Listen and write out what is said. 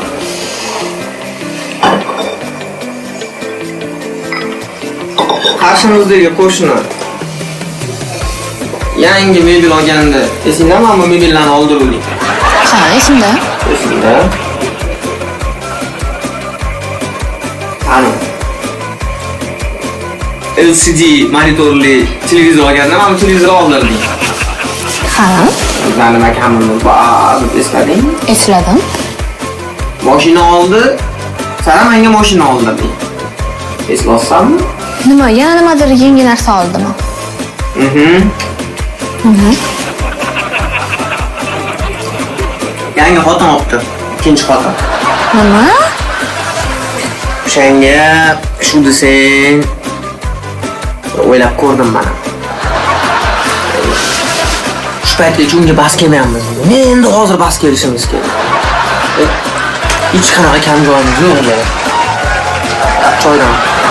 bo'lyapti. Qarshimizdagi qo'shni yangi mebel olganda esingdami bu mebellarni oldiruvdik. Ha, esimda. Esingda? Ana. LCD monitorli televizor olganda mana bu televizor oldirdik. Ha, Bizlar nima kamimiz bor deb esladingmi? esladim. Mashina oldi, sana menga mashina oldirding. Eslayapsanmi? Nima, yana nimadir yangi narsa oldimi? Mhm. Yangi xotin olibdi. Ikkinchi xotin. Nima? O'shanga shu desang o'ylab ko'rdim mana. Shu paytgacha unga bas kelmayapmiz. Endi hozir bas kelishimiz kerak. Kam joyimiz yo'q edi. Choydan